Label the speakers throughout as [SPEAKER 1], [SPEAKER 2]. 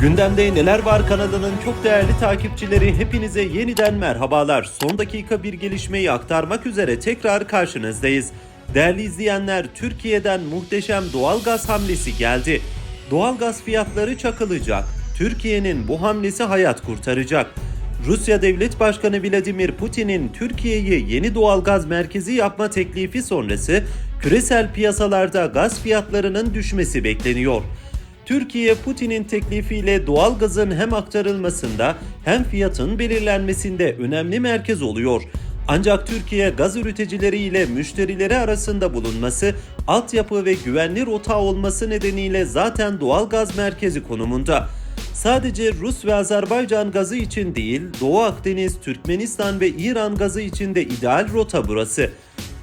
[SPEAKER 1] Gündemde Neler Var kanalının çok değerli takipçileri hepinize yeniden merhabalar. Son dakika bir gelişmeyi aktarmak üzere tekrar karşınızdayız. Değerli izleyenler Türkiye'den muhteşem doğalgaz hamlesi geldi. Doğalgaz fiyatları çakılacak. Türkiye'nin bu hamlesi hayat kurtaracak. Rusya Devlet Başkanı Vladimir Putin'in Türkiye'yi yeni doğalgaz merkezi yapma teklifi sonrası küresel piyasalarda gaz fiyatlarının düşmesi bekleniyor. Türkiye Putin'in teklifiyle doğal gazın hem aktarılmasında hem fiyatın belirlenmesinde önemli merkez oluyor. Ancak Türkiye gaz üreticileri ile müşterileri arasında bulunması, altyapı ve güvenli rota olması nedeniyle zaten doğal gaz merkezi konumunda. Sadece Rus ve Azerbaycan gazı için değil, Doğu Akdeniz, Türkmenistan ve İran gazı için de ideal rota burası.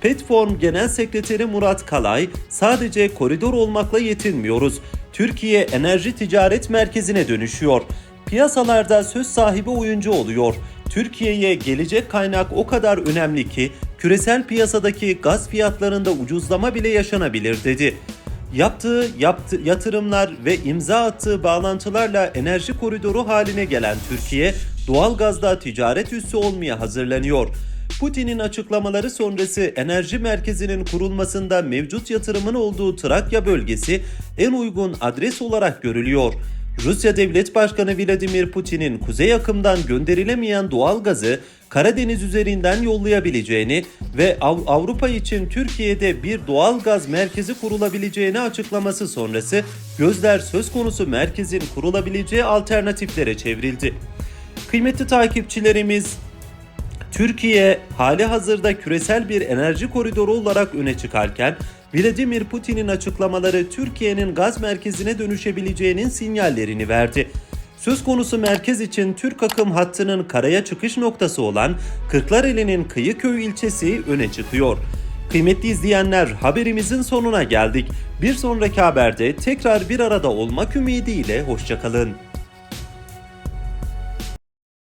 [SPEAKER 1] Petform Genel Sekreteri Murat Kalay, sadece koridor olmakla yetinmiyoruz. Türkiye enerji ticaret merkezine dönüşüyor. Piyasalarda söz sahibi oyuncu oluyor. Türkiye'ye gelecek kaynak o kadar önemli ki küresel piyasadaki gaz fiyatlarında ucuzlama bile yaşanabilir dedi. Yaptığı yaptı, yatırımlar ve imza attığı bağlantılarla enerji koridoru haline gelen Türkiye, doğalgazda ticaret üssü olmaya hazırlanıyor. Putin'in açıklamaları sonrası enerji merkezinin kurulmasında mevcut yatırımın olduğu Trakya bölgesi en uygun adres olarak görülüyor. Rusya Devlet Başkanı Vladimir Putin'in kuzey akımdan gönderilemeyen doğal gazı Karadeniz üzerinden yollayabileceğini ve Av- Avrupa için Türkiye'de bir doğal gaz merkezi kurulabileceğini açıklaması sonrası gözler söz konusu merkezin kurulabileceği alternatiflere çevrildi. Kıymetli takipçilerimiz, Türkiye hali hazırda küresel bir enerji koridoru olarak öne çıkarken Vladimir Putin'in açıklamaları Türkiye'nin gaz merkezine dönüşebileceğinin sinyallerini verdi. Söz konusu merkez için Türk akım hattının karaya çıkış noktası olan Kırklareli'nin Kıyıköy ilçesi öne çıkıyor. Kıymetli izleyenler haberimizin sonuna geldik. Bir sonraki haberde tekrar bir arada olmak ümidiyle hoşçakalın.